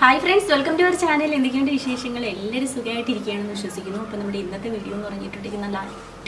Hi friends welcome to our channel എന്തൊക്കെയുണ്ട് വിശേഷങ്ങൾ? എല്ലാവരും സുഖമായിട്ടിരിക്കുകയാണെന്ന് വിശ്വസിക്കുന്നു. അപ്പോൾ നമ്മുടെ ഇന്നത്തെ വീഡിയോ എന്ന് പറഞ്ഞിട്ടുണ്ടെങ്കിൽ നല്ല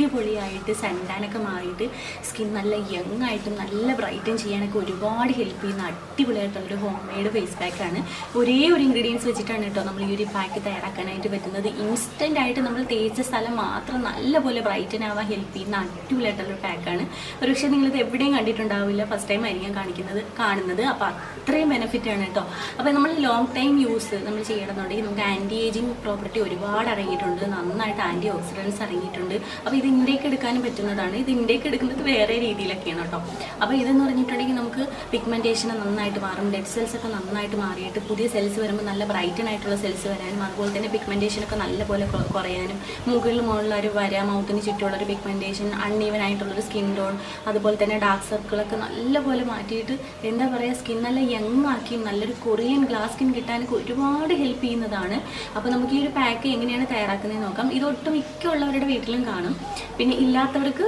അടിപൊളിയായിട്ട് സൺടാനൊക്കെ മാറിയിട്ട് സ്കിൻ നല്ല യങ് ആയിട്ടും നല്ല ബ്രൈറ്റൻ ചെയ്യാനൊക്കെ ഒരുപാട് ഹെൽപ്പ് ചെയ്യുന്ന അടിപൊളിയായിട്ടുള്ളൊരു ഹോം മെയ്ഡ് ഫേസ് പാക്കാണ് ഒരേ ഒരു ഇൻഗ്രീഡിയൻസ് വെച്ചിട്ടാണ് കേട്ടോ നമ്മൾ ഈ ഒരു പാക്ക് തയ്യാറാക്കാനായിട്ട് പറ്റുന്നത്. ഇൻസ്റ്റന്റ് ആയിട്ട് നമ്മൾ തേച്ച സ്ഥലം മാത്രം നല്ലപോലെ ബ്രൈറ്റൻ ആവാൻ ഹെൽപ്പ് ചെയ്യുന്ന അടിപൊളിയായിട്ടുള്ളൊരു പാക്കാണ് ഒരുപക്ഷെ നിങ്ങളിത് എവിടെയും കണ്ടിട്ടുണ്ടാവില്ല. ഫസ്റ്റ് ടൈം ആയിരിക്കും കാണിക്കുന്നത് കാണുന്നത്. അപ്പോൾ അത്രയും ബെനിഫിറ്റാണ് കേട്ടോ. അപ്പോൾ നമ്മൾ ലോങ് ടൈം യൂസ് നമ്മൾ ചെയ്യണമെന്നുണ്ടെങ്കിൽ നമുക്ക് ആന്റി ഏജിങ് പ്രോപ്പർട്ടി ഒരുപാട് അടങ്ങിയിട്ടുണ്ട് നന്നായിട്ട് ആന്റി ഓക്സിഡൻസ് അടങ്ങിയിട്ടുണ്ട് അപ്പോൾ ഇത് ഇൻടേക്ക് എടുക്കാനും പറ്റുന്നതാണ്. ഇത് ഇൻടേക്ക് എടുക്കുന്നത് വേറെ രീതിയിലൊക്കെയാണ് കേട്ടോ. അപ്പോൾ ഇതെന്ന് പറഞ്ഞിട്ടുണ്ടെങ്കിൽ നമുക്ക് പിഗ്മെന്റേഷൻ നന്നായിട്ട് മാറും ഡെഡ് സെൽസ് ഒക്കെ നന്നായിട്ട് മാറിയിട്ട് പുതിയ സെൽസ് വരുമ്പോൾ നല്ല ബ്രൈറ്റൺ ആയിട്ടുള്ള സെൽസ് വരാനും അതുപോലെ തന്നെ പിഗ്മെന്റേഷനൊക്കെ നല്ലപോലെ കുറയാനും മുകളിൽ ഒരു വര മൗത്തിന് ചുറ്റുമുള്ളൊരു പിഗ്മെന്റേഷൻ അൺഈവൻ ആയിട്ടുള്ളൊരു സ്കിൻ ടോൺ അതുപോലെ തന്നെ ഡാർക്ക് സർക്കിളൊക്കെ നല്ലപോലെ മാറ്റിയിട്ട് എന്താ പറയുക സ്കിൻ നല്ല യങ് ആക്കി നല്ലൊരു കൊറിയൻ ഗ്ലാസ് സ്കിൻ കിട്ടാനൊക്കെ ഒരുപാട് ഹെൽപ്പ് ചെയ്യുന്നതാണ്. അപ്പോൾ നമുക്ക് ഈ ഒരു പാക്ക് എങ്ങനെയാണ് തയ്യാറാക്കുന്നത് നോക്കാം. ഇത് ഒട്ടുമിക്ക ഉള്ളവരുടെ വീട്ടിലും കാണും. പിന്നെ ഇല്ലാത്തവർക്ക്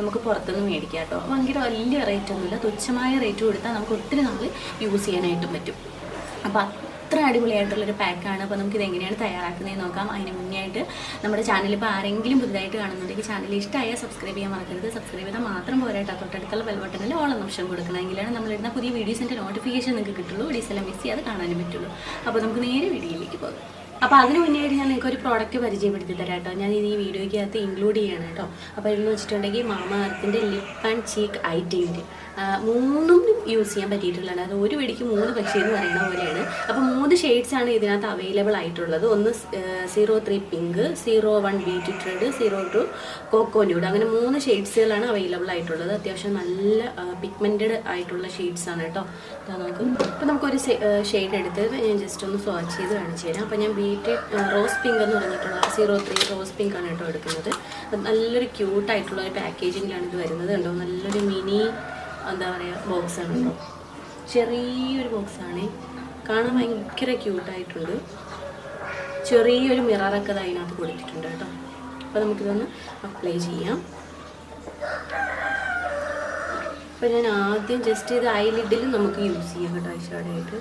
നമുക്ക് പുറത്തുനിന്ന് മേടിക്കാം കേട്ടോ. ഭയങ്കര വലിയ റേറ്റ് ഒന്നുമില്ല. തുച്ഛമായ റേറ്റ് കൊടുത്താൽ നമുക്ക് ഒത്തിരി നാൾ യൂസ് ചെയ്യാനായിട്ടും പറ്റും. അപ്പോൾ അത്ര അടിപൊളിയായിട്ടുള്ളൊരു പാക്കാണ്. അപ്പോൾ നമുക്കിത് എങ്ങനെയാണ് തയ്യാറാക്കുന്നത് നോക്കാം. അതിന് മുന്നേ ആയിട്ട് നമ്മുടെ ചാനൽ ഇപ്പോൾ ആരെങ്കിലും പുതുതായിട്ട് കാണുന്നുണ്ടെങ്കിൽ ചാനൽ ഇഷ്ടമായ സബ്സ്ക്രൈബ് ചെയ്യാൻ മറക്കരുത്. സബ്സ്ക്രൈബ് ചെയ്താൽ മാത്രം പോരാട്ടോ തൊട്ടടുത്തുള്ള ബെൽബട്ടണിൽ ഓളം കൊടുക്കണം. എങ്കിലാണ് നമ്മളിടുന്ന പുതിയ വീഡിയോസിന്റെ നോട്ടിഫിക്കേഷൻ നിങ്ങൾക്ക് കിട്ടുള്ളൂ. വീഡിയോസ് എല്ലാം മിസ് ചെയ്യാതെ കാണാനും പറ്റുള്ളൂ. അപ്പോൾ നമുക്ക് നേരെ വീഡിയോയിലേക്ക് പോകാം. അപ്പോൾ അതിന് മുന്നേ ആയിട്ട് ഞാൻ നിങ്ങൾക്ക് ഒരു പ്രോഡക്റ്റ് പരിചയപ്പെടുത്തി തരാം കേട്ടോ ഞാൻ ഇത് ഈ വീഡിയോയ്ക്കകത്ത് ഇൻക്ലൂഡ് ചെയ്യണം കേട്ടോ. അപ്പോൾ ഇതെന്ന് വെച്ചിട്ടുണ്ടെങ്കിൽ മാമ അർത്തിന്റെ lip and cheek eye tint മൂന്നും യൂസ് ചെയ്യാൻ പറ്റിയിട്ടുള്ളതാണ്. അത് ഒരു വെടിക്ക് മൂന്ന് പക്ഷേ എന്ന് പറയുന്ന പോലെയാണ്. മൂന്ന് ഷെയ്ഡ്സ് ആണ് ഇതിനകത്ത് അവൈലബിൾ ആയിട്ടുള്ളത്. ഒന്ന് zero three pink zero one beauty tread zero two coco nude അങ്ങനെ മൂന്ന് ഷെയ്ഡ്സുകളാണ് അവൈലബിൾ ആയിട്ടുള്ളത്. അത്യാവശ്യം നല്ല പിഗ്മെന്റഡ് ആയിട്ടുള്ള ഷെയ്ഡ്സ് ആണ് കേട്ടോ. നമുക്ക് ഇപ്പം നമുക്കൊരു ഷെയ്ഡ് എടുത്ത് ഞാൻ ജസ്റ്റ് ഒന്ന് സ്വാച്ച് ചെയ്ത് കാണിച്ചു തരാം. അപ്പോൾ ഞാൻ ബീറ്റ് റോസ് പിങ്ക് എന്ന് പറഞ്ഞിട്ടുള്ള സീറോ ത്രീ റോസ് പിങ്ക് ആണ് കേട്ടോ എടുക്കുന്നത്. നല്ലൊരു ക്യൂട്ടായിട്ടുള്ള ഒരു പാക്കേജിങ്ങിലാണ് ഇത് വരുന്നത് കണ്ടോ? നല്ലൊരു മിനി എന്താ പറയുക ബോക്സ് ആണ് കേട്ടോ. ചെറിയൊരു ബോക്സാണ് കാണാൻ ഭയങ്കര ക്യൂട്ടായിട്ടുണ്ട്. ചെറിയൊരു മിററൊക്കെ ഇത് അതിനകത്ത് കൊടുത്തിട്ടുണ്ട് കേട്ടോ. അപ്പോൾ നമുക്കിതൊന്ന് അപ്ലൈ ചെയ്യാം. അപ്പോൾ ഞാൻ ആദ്യം ജസ്റ്റ് ഇത് ഐലിഡിൽ നമുക്ക് യൂസ് ചെയ്യാം കേട്ടോ ഐഷാഡായിട്ട്.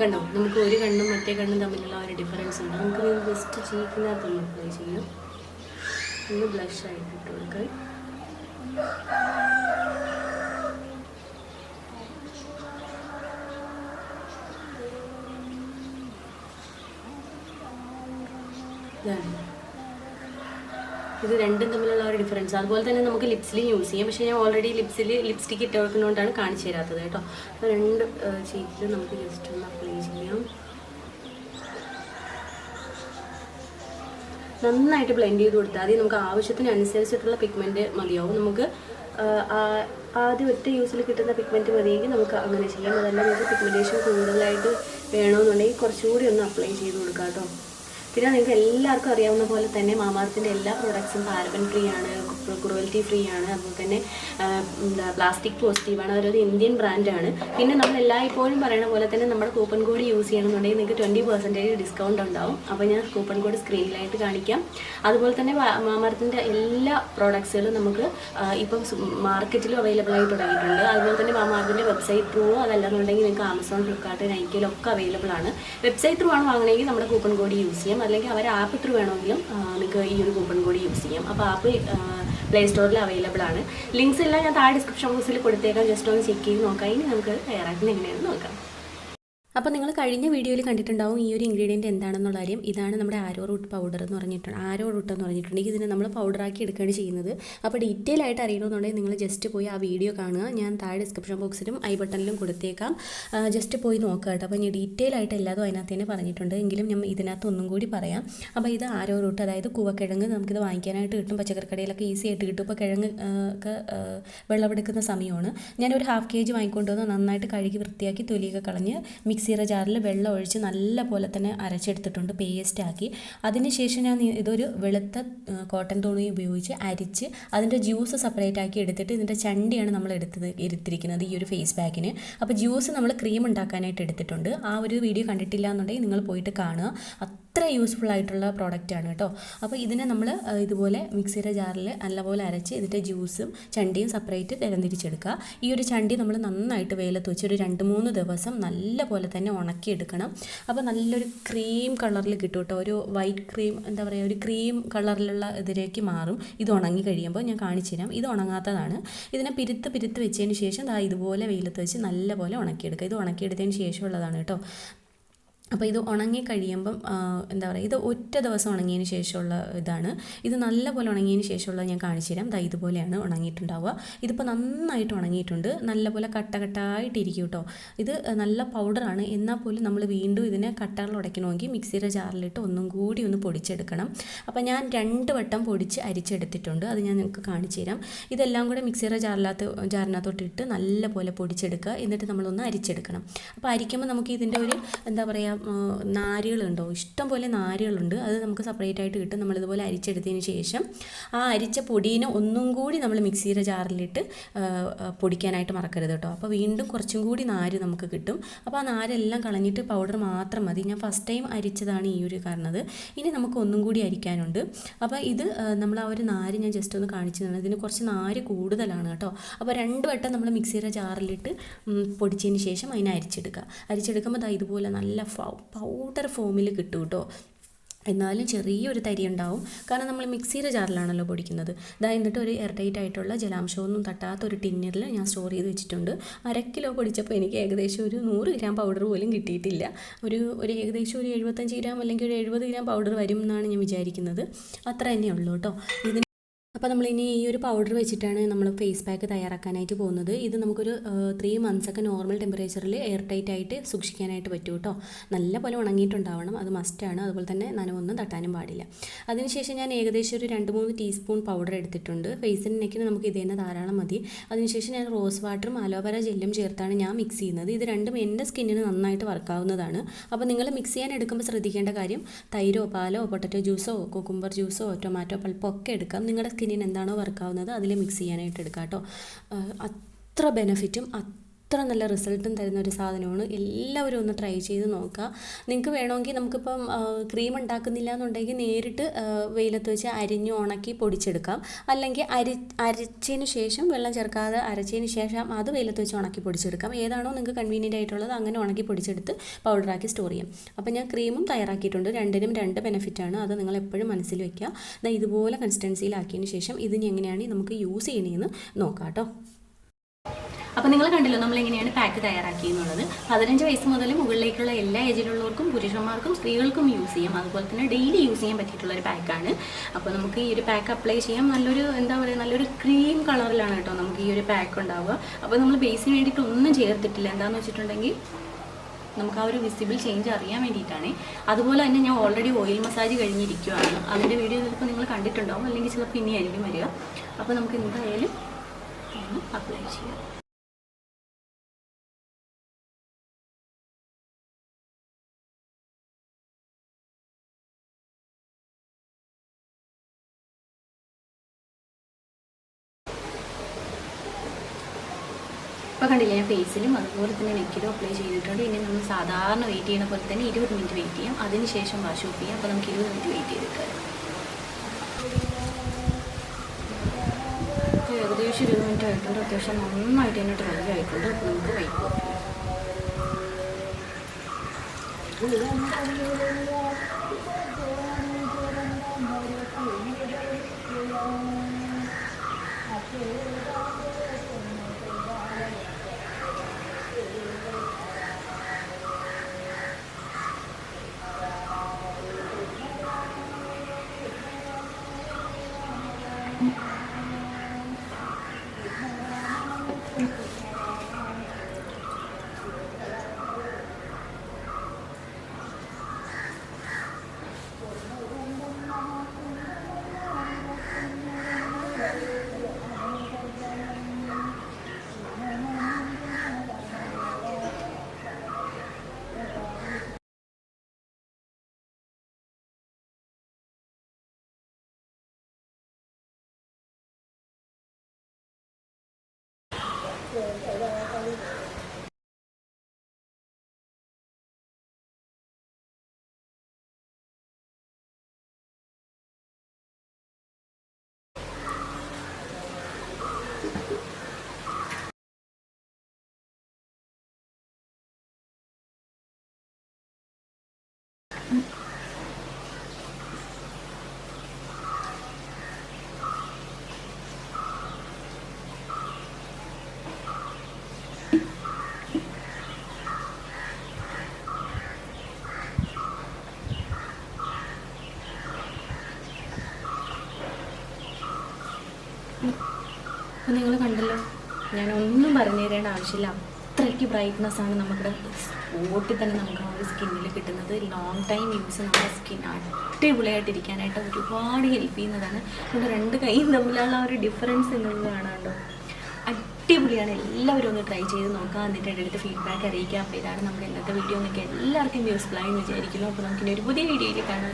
കണ്ടോ? നമുക്ക് ഒരു കണ്ണും മറ്റേ കണ്ണും തമ്മിലുള്ള ഒരു ഡിഫറൻസ് ഉണ്ട്. നമുക്ക് ജസ്റ്റ് ചീക്കിനകത്ത് ഒന്ന് അപ്ലൈ ചെയ്യാം. ഒന്ന് ബ്ലഷ് ആയിട്ട് ഇട്ട് കൊടുക്കാൻ ഇതാണ്. ഇത് രണ്ടും തമ്മിലുള്ള ഒരു ഡിഫറൻസ് അതുപോലെ തന്നെ നമുക്ക് ലിപ്സിലും യൂസ് ചെയ്യാം. പക്ഷേ ഞാൻ ഓൾറെഡി ലിപ്സിൽ ലിപ്സ്റ്റിക്ക് ഇട്ട് വെക്കുന്നതുകൊണ്ടാണ് കാണിച്ചു തരാത്തത് കേട്ടോ. അപ്പോൾ രണ്ട് ചീറ്റിൽ നമുക്ക് ജസ്റ്റ് ഒന്ന് അപ്ലൈ ചെയ്യാം. നന്നായിട്ട് ബ്ലെൻഡ് ചെയ്ത് കൊടുത്താൽ മതി. നമുക്ക് ആവശ്യത്തിനനുസരിച്ചിട്ടുള്ള പിഗ്മെന്റ് മതിയാവും. നമുക്ക് ആദ്യം ഒറ്റ യൂസിൽ കിട്ടുന്ന പിഗ്മെന്റ് മതിയെങ്കിൽ നമുക്ക് അങ്ങനെ ചെയ്യാം. അതല്ല നമുക്ക് പിഗ്മെന്റേഷൻ കൂടുതലായിട്ട് വേണമെന്നുണ്ടെങ്കിൽ കുറച്ചുകൂടി ഒന്ന് അപ്ലൈ ചെയ്ത് കൊടുക്കാം കേട്ടോ. പിന്നെ നിങ്ങൾക്ക് എല്ലാവർക്കും അറിയാവുന്ന പോലെ തന്നെ മാമാർത്തിന്റെ എല്ലാ പ്രോഡക്ട്സും പാരബൻ ഫ്രീ ആണ്. ക്രുവൽറ്റി ഫ്രീ ആണ്. അതുപോലെ തന്നെ എന്താ പ്ലാസ്റ്റിക് പോസിറ്റീവാണ് അതൊരു ഇന്ത്യൻ ബ്രാൻഡാണ് പിന്നെ നമ്മൾ എല്ലായ്പ്പോഴും പറയുന്ന പോലെ തന്നെ നമ്മുടെ കൂപ്പൺ കോഡ് യൂസ് ചെയ്യണമെന്നുണ്ടെങ്കിൽ നിങ്ങൾക്ക് ട്വന്റി പെർസെന്റേജ് ഡിസ്കൗണ്ട് ഉണ്ടാവും. അപ്പോൾ ഞാൻ കൂപ്പൺ കോഡ് സ്ക്രീനിലായിട്ട് കാണിക്കാം. അതുപോലെ തന്നെ മാമരത്തിന്റെ എല്ലാ പ്രോഡക്ട്സുകളും നമുക്ക് ഇപ്പം മാർക്കറ്റിലും അവൈലബിൾ ആയി തുടങ്ങിയിട്ടുണ്ട്. അതുപോലെ തന്നെ മാമാർത്തിന്റെ വെബ്സൈറ്റ് ത്രൂ അതല്ലെന്നുണ്ടെങ്കിൽ നിങ്ങൾക്ക് ആമസോൺ ഫ്ലിപ്കാർട്ട് നൈക്കിയിലും ഒക്കെ അവൈലബിൾ ആണ്. വെബ്സൈറ്റ് ത്രൂ ആണ് വാങ്ങണമെങ്കിൽ നമ്മുടെ കൂപ്പൺ കോഡ് യൂസ് ചെയ്യാം. അല്ലെങ്കിൽ അവർ ആപ്പ് ത്രൂ വേണമെങ്കിലും നിങ്ങൾക്ക് ഈ ഒരു കൂപ്പൺ കോഡ് യൂസ് ചെയ്യാം. അപ്പോൾ ആപ്പ് പ്ലേ സ്റ്റോറിൽ അവൈലബിൾ ആണ്. ലിങ്ക്സ് എല്ലാം ഞാൻ താഴെ ഡിസ്ക്രിപ്ഷൻ ബോക്സിൽ കൊടുത്തേക്കാം. ജസ്റ്റ് ഒന്ന് ചെക്ക് ചെയ്ത് നോക്കാം. ഇനി നമുക്ക് തയ്യാറാക്കുന്നത് എങ്ങനെയാണെന്ന് നോക്കാം. അപ്പോൾ നിങ്ങൾ കഴിഞ്ഞ വീഡിയോയിൽ കണ്ടിട്ടുണ്ടാവും ഈ ഒരു ഇൻഗ്രീഡിയന്റ് എന്താണെന്നുള്ള കാര്യം. ഇതാണ് നമ്മുടെ ആരോ റൂട്ട് പൗഡർ എന്ന് പറഞ്ഞിട്ടുണ്ട് ആരോ റൂട്ട് എന്ന് പറഞ്ഞിട്ടുണ്ടെങ്കിൽ ഇതിനെ നമ്മൾ പൗഡറാക്കി എടുക്കുകയാണ് ചെയ്യുന്നത്. അപ്പോൾ ഡീറ്റെയിൽ ആയിട്ട് അറിയണമെന്നുണ്ടെങ്കിൽ നിങ്ങൾ ജസ്റ്റ് പോയി ആ വീഡിയോ കാണുക. ഞാൻ താഴെ ഡിസ്ക്രിപ്ഷൻ ബോക്സിലും ഐ ബട്ടണിലും കൊടുത്തേക്കാം. ജസ്റ്റ് പോയി നോക്കുക കേട്ടോ. അപ്പോൾ ഞാൻ ഡീറ്റെയിൽ ആയിട്ട് എല്ലാതും അതിനകത്ത് തന്നെ പറഞ്ഞിട്ടുണ്ട്. എങ്കിലും ഞാൻ ഇതിനകത്ത് ഒന്നും കൂടി പറയാം. അപ്പോൾ ഇത് ആരോ റൂട്ട് അതായത് കൂവക്കിഴങ്ങ് നമുക്കിത് വാങ്ങിക്കാനായിട്ട് കിട്ടും. പച്ചക്കറിക്കടയിലൊക്കെ ഈസി ആയിട്ട് കിട്ടും. ഇപ്പോൾ കിഴങ്ങ് ഒക്കെ വിളവെടുക്കുന്ന സമയമാണ്. ഞാനൊരു ഹാഫ് കെ ജി വാങ്ങിക്കൊണ്ട് വന്ന് നന്നായിട്ട് കഴുകി വൃത്തിയാക്കി തൊലിയൊക്കെ കളഞ്ഞ് മിക്സിയിൽ മിക്സിയുടെ ജാറിൽ വെള്ളം ഒഴിച്ച് നല്ല പോലെ തന്നെ അരച്ചെടുത്തിട്ടുണ്ട് പേസ്റ്റാക്കി അതിനുശേഷം ഞാൻ ഇതൊരു വെളുത്ത കോട്ടൺ തുണി ഉപയോഗിച്ച് അരിച്ച് അതിന്റെ ജ്യൂസ് സെപ്പറേറ്റ് ആക്കി എടുത്തിട്ട് ഇതിന്റെ ചണ്ടിയാണ് നമ്മൾ എടുത്തത് എടുത്തിരിക്കുന്നത് ഈ ഒരു ഫേസ് പാക്കിന് അപ്പോൾ ജ്യൂസ് നമ്മൾ ക്രീം ഉണ്ടാക്കാനായിട്ട് എടുത്തിട്ടുണ്ട്. ആ ഒരു വീഡിയോ കണ്ടിട്ടില്ല എന്നുണ്ടെങ്കിൽ നിങ്ങൾ പോയിട്ട് കാണുക. അത്ര യൂസ്ഫുൾ ആയിട്ടുള്ള പ്രോഡക്റ്റാണ് കേട്ടോ. അപ്പോൾ ഇതിനെ നമ്മൾ ഇതുപോലെ മിക്സിയുടെ ജാറിൽ നല്ലപോലെ അരച്ച് ഇതിന്റെ ജ്യൂസും ചണ്ടിയും സെപ്പറേറ്റ് തരംതിരിച്ചെടുക്കുക ഈ ഒരു ചണ്ടി നമ്മൾ നന്നായിട്ട് വെയിലത്ത് വെച്ച് ഒരു രണ്ട് മൂന്ന് ദിവസം നല്ല പോലെ തന്നെ ഉണക്കിയെടുക്കണം. അപ്പോൾ നല്ലൊരു ക്രീം കളറിൽ കിട്ടും കേട്ടോ. ഒരു വൈറ്റ് ക്രീം എന്താ പറയുക ഒരു ക്രീം കളറിലുള്ള ഇതിലേക്ക് മാറും. ഇത് ഉണങ്ങി കഴിയുമ്പോൾ ഞാൻ കാണിച്ചു തരാം. ഇത് ഉണങ്ങാത്തതാണ്. ഇതിനെ പിരുത്ത് പിരുത്ത് വെച്ചതിന് ശേഷം ദാ ഇതുപോലെ വെയിലത്ത് വെച്ച് നല്ലപോലെ ഉണക്കിയെടുക്കുക. ഇത് ഉണക്കിയെടുത്തതിന് ശേഷമുള്ളതാണ് കേട്ടോ. അപ്പോൾ ഇത് ഉണങ്ങി കഴിയുമ്പം എന്താ പറയുക ഇത് ഒറ്റ ദിവസം ഉണങ്ങിയതിന് ശേഷമുള്ള ഇതാണ്. ഇത് നല്ലപോലെ ഉണങ്ങിയതിന് ശേഷമുള്ള ഞാൻ കാണിച്ചു തരാം. ദാ ഇതുപോലെയാണ് ഉണങ്ങിയിട്ടുണ്ടാവുക. ഇതിപ്പോൾ നന്നായിട്ട് ഉണങ്ങിയിട്ടുണ്ട്. നല്ലപോലെ കട്ട കട്ടായിട്ടിരിക്കും കേട്ടോ. ഇത് നല്ല പൗഡറാണ് എന്നാൽ പോലും നമ്മൾ വീണ്ടും ഇതിനെ കട്ടകൾ ഉടയ്ക്കണമെങ്കിൽ മിക്സിയുടെ ജാറിലിട്ട് ഒന്നും കൂടി ഒന്ന് പൊടിച്ചെടുക്കണം. അപ്പോൾ ഞാൻ രണ്ട് വട്ടം പൊടിച്ച് അരിച്ചെടുത്തിട്ടുണ്ട്. അത് ഞാൻ നിങ്ങൾക്ക് കാണിച്ചു തരാം. ഇതെല്ലാം കൂടെ മിക്സിയുടെ ജാറിനകത്ത് ജാറിനകത്തോട്ടിട്ട് നല്ലപോലെ പൊടിച്ചെടുക്കുക. എന്നിട്ട് നമ്മളൊന്ന് അരിച്ചെടുക്കണം. അപ്പോൾ അരിക്കുമ്പോൾ നമുക്ക് ഇതിന്റെ ഒരു എന്താ പറയുക നാരുകളുണ്ടോ? ഇഷ്ടം പോലെ നാരുകളുണ്ട്. അത് നമുക്ക് സെപ്പറേറ്റ് ആയിട്ട് കിട്ടും. നമ്മളിതുപോലെ അരിച്ചെടുത്തതിന് ശേഷം ആ അരിച്ച പൊടീനെ ഒന്നും കൂടി നമ്മൾ മിക്സിയുടെ ജാറിലിട്ട് പൊടിക്കാനായിട്ട് മറക്കരുത് കേട്ടോ. അപ്പോൾ വീണ്ടും കുറച്ചും കൂടി നാര് നമുക്ക് കിട്ടും. അപ്പോൾ ആ നാരെല്ലാം കളഞ്ഞിട്ട് പൗഡർ മാത്രം മതി. ഞാൻ ഫസ്റ്റ് ടൈം അരിച്ചതാണ് ഈ ഒരു കാരണത്. ഇനി നമുക്ക് ഒന്നും കൂടി അരിക്കാനുണ്ട്. അപ്പോൾ ഇത് നമ്മൾ ആ ഒരു നാര് ഞാൻ ജസ്റ്റ് ഒന്ന് കാണിച്ചു തന്നെ ഇതിന് കുറച്ച് നാര് കൂടുതലാണ് കേട്ടോ. അപ്പോൾ രണ്ട് വട്ടം നമ്മൾ മിക്സിയുടെ ജാറിലിട്ട് പൊടിച്ചതിന് ശേഷം അതിനെ അരിച്ചെടുക്കുക. അരിച്ചെടുക്കുമ്പോൾ ഇതുപോലെ നല്ല പൗഡർ ഫോമിൽ കിട്ടും കേട്ടോ എന്നാലും ചെറിയൊരു തരി ഉണ്ടാവും. കാരണം നമ്മൾ മിക്സിയുടെ ജാറിലാണല്ലോ പൊടിക്കുന്നത്. ഇതാ എന്നിട്ട് ഒരു എയർടൈറ്റ് ആയിട്ടുള്ള ജലാംശമൊന്നും തട്ടാത്ത ഒരു ടിന്നറിൽ ഞാൻ സ്റ്റോർ ചെയ്ത് വെച്ചിട്ടുണ്ട്. അര കിലോ പൊടിച്ചപ്പോൾ എനിക്ക് ഏകദേശം ഒരു നൂറ് ഗ്രാം പൗഡർ പോലും കിട്ടിയിട്ടില്ല. ഒരു ഒരു ഏകദേശം ഒരു എഴുപത്തഞ്ച് ഗ്രാം അല്ലെങ്കിൽ ഒരു എഴുപത് ഗ്രാം പൗഡർ വരും എന്നാണ് ഞാൻ വിചാരിക്കുന്നത്. അത്ര തന്നെ ഉള്ളൂ കേട്ടോ ഇതിന് അപ്പോൾ നമ്മൾ ഇനി ഈ ഒരു പൗഡർ വെച്ചിട്ടാണ് നമ്മൾ ഫേസ് പാക്ക് തയ്യാറാക്കാനായിട്ട് പോകുന്നത്. ഇത് നമുക്കൊരു ത്രീ ഒക്കെ നോർമൽ ടെമ്പറേച്ചറിൽ എയർ ടൈറ്റ് ആയിട്ട് സൂക്ഷിക്കാനായിട്ട് പറ്റും കേട്ടോ നല്ല പോലെ ഉണങ്ങിയിട്ടുണ്ടാവണം. അത് മസ്റ്റാണ് അതുപോലെ തന്നെ നനവൊന്നും തട്ടാനും പാടില്ല. അതിനുശേഷം ഞാൻ ഏകദേശം ഒരു രണ്ട് മൂന്ന് ടീസ്പൂൺ പൗഡർ എടുത്തിട്ടുണ്ട്. ഫേസിന് നെക്കിന് നമുക്ക് ഇത് തന്നെ ധാരാളം മതി. അതിനുശേഷം ഞാൻ റോസ് വാട്ടറും അലോവേര ജെല്ലും ചേർത്താണ് ഞാൻ മിക്സ് ചെയ്യുന്നത്. ഇത് രണ്ടും എന്റെ സ്കിന്നിന് നന്നായിട്ട് വർക്കാവുന്നതാണ് അപ്പോൾ നിങ്ങൾ മിക്സ് ചെയ്യാൻ എടുക്കുമ്പോൾ ശ്രദ്ധിക്കേണ്ട കാര്യം തൈരോ പാലോ പൊട്ടറ്റോ ജ്യൂസോ കുക്കുംബർ ജ്യൂസോ ടൊമാറ്റോ പൾപ്പോ ഒക്കെ എടുക്കാം. നിങ്ങളുടെ സ്കിന്നിന് എന്താണോ വർക്കാവുന്നത് അതിൽ മിക്സ് ചെയ്യാനായിട്ട് എടുക്കാം കേട്ടോ അത്ര ബെനിഫിറ്റും അത്ര നല്ല റിസൾട്ടും തരുന്ന ഒരു സാധനമാണ്. എല്ലാവരും ഒന്ന് ട്രൈ ചെയ്ത് നോക്കുക. നിങ്ങൾക്ക് വേണമെങ്കിൽ നമുക്കിപ്പം ക്രീം ഉണ്ടാക്കുന്നില്ല എന്നുണ്ടെങ്കിൽ നേരിട്ട് വെയിലത്ത് വെച്ച് അരിഞ്ഞു ഉണക്കി പൊടിച്ചെടുക്കാം. അല്ലെങ്കിൽ അരി അരച്ചതിന് ശേഷം വെള്ളം ചേർക്കാതെ അരച്ചതിന് ശേഷം അത് വെയിലത്ത് വെച്ച് ഉണക്കി പൊടിച്ചെടുക്കാം. ഏതാണോ നിങ്ങൾക്ക് കൺവീനിയന്റ് ആയിട്ടുള്ളത് അങ്ങനെ ഉണക്കി പൊടിച്ചെടുത്ത് പൗഡറാക്കി സ്റ്റോർ ചെയ്യാം. അപ്പോൾ ഞാൻ ക്രീമും തയ്യാറാക്കിയിട്ടുണ്ട്. രണ്ടിനും രണ്ട് ബെനിഫിറ്റാണ് അത് നിങ്ങൾ എപ്പോഴും മനസ്സിൽ വയ്ക്കുക ഇതുപോലെ കൺസിസ്റ്റൻസിയിലാക്കിയതിന് ശേഷം ഇതിന് എങ്ങനെയാണ് നമുക്ക് യൂസ് ചെയ്യണമെന്ന് നോക്കാം കേട്ടോ. അപ്പോൾ നിങ്ങൾ കണ്ടല്ലോ നമ്മൾ എങ്ങനെയാണ് പാക്ക് തയ്യാറാക്കിയെന്നുള്ളത്? പതിനഞ്ച് വയസ്സ് മുതൽ മുകളിലേക്കുള്ള എല്ലാ ഏജിലുള്ളവർക്കും പുരുഷന്മാർക്കും സ്ത്രീകൾക്കും യൂസ് ചെയ്യാം. അതുപോലെ തന്നെ ഡെയിലി യൂസ് ചെയ്യാൻ പറ്റിയിട്ടുള്ള ഒരു പാക്കാണ് അപ്പോൾ നമുക്ക് ഈ ഒരു പാക്ക് അപ്ലൈ ചെയ്യാം. നല്ലൊരു എന്താ പറയുക നല്ലൊരു ക്രീം കളറിലാണ് കേട്ടോ നമുക്ക് ഈ ഒരു പാക്ക് ഉണ്ടാവുക. അപ്പോൾ നമ്മൾ ബേസിന് വേണ്ടിയിട്ട് ഒന്നും ചേർത്തിട്ടില്ല. എന്താണെന്ന് വെച്ചിട്ടുണ്ടെങ്കിൽ നമുക്ക് ആ ഒരു വിസിബിൾ ചേഞ്ച് അറിയാൻ വേണ്ടിയിട്ടാണ്. അതുപോലെ തന്നെ ഞാൻ ഓൾറെഡി ഓയിൽ മസാജ് കഴിഞ്ഞിരിക്കുകയാണ് അതിന്റെ വീഡിയോ ചിലപ്പോൾ നിങ്ങൾ കണ്ടിട്ടുണ്ടാവും. അല്ലെങ്കിൽ ചിലപ്പോൾ ഇനിയായിരിക്കും വരിക. അപ്പോൾ നമുക്ക് എന്തായാലും അപ്ലൈ ചെയ്യാം. ഇപ്പോൾ കണ്ടില്ല ഞാൻ ഫേസിലും അതുപോലെ തന്നെ നെക്കിലും അപ്ലൈ ചെയ്തിട്ടുണ്ട്. ഇനി നമ്മൾ സാധാരണ വെയിറ്റ് ചെയ്യുന്ന പോലെ തന്നെ ഇരുപത് മിനിറ്റ് വെയിറ്റ് ചെയ്യാം. അതിനുശേഷം വാഷ് ഓഫ് ചെയ്യാം. അപ്പോൾ നമുക്ക് ഇരുപത് മിനിറ്റ് വെയിറ്റ് ചെയ്തെടുക്കാം ഏകദേശം ഇരുപത് മിനിറ്റ് ആയിട്ടുണ്ട്. അത്യാവശ്യം നന്നായിട്ട് തന്നെ ഡ്രൈ ആയിട്ടുണ്ട്. അപ്പോൾ നമുക്ക് വെയിറ്റ് ചെയ്യാം. പറഞ്ഞു തരേണ്ട ആവശ്യമില്ല. അത്രയ്ക്ക് ബ്രൈറ്റ്നസ് ആണ് നമ്മുടെ സ്പോട്ടിൽ തന്നെ നമുക്ക് നമ്മുടെ സ്കിന്നിൽ കിട്ടുന്നത്. ലോങ് ടൈം യൂസ് നമ്മുടെ സ്കിൻ അടിപൊളിയായിട്ടിരിക്കാനായിട്ട് ഒരുപാട് ഹെൽപ്പ് ചെയ്യുന്നതാണ്. നമ്മുടെ രണ്ട് കൈയും തമ്മിലുള്ള ഒരു ഡിഫറൻസ് എന്നുള്ളത് കാണാണ്ടോ അടിപൊളിയാണ്. എല്ലാവരും ഒന്ന് ട്രൈ ചെയ്ത് നോക്കുക എന്നിട്ട് എന്റെ അടുത്ത് ഫീഡ്ബാക്ക് അറിയിക്കുക. അപ്പോൾ ഇതാണ് നമ്മുടെ ഇന്നത്തെ വീഡിയോ എന്നൊക്കെ എല്ലാവർക്കും യൂസ്ഫുൾ ആയി എന്ന് വിചാരിക്കുന്നു. അപ്പോൾ നമുക്കിനി ഒരു പുതിയ വീഡിയോയിൽ കാണാൻ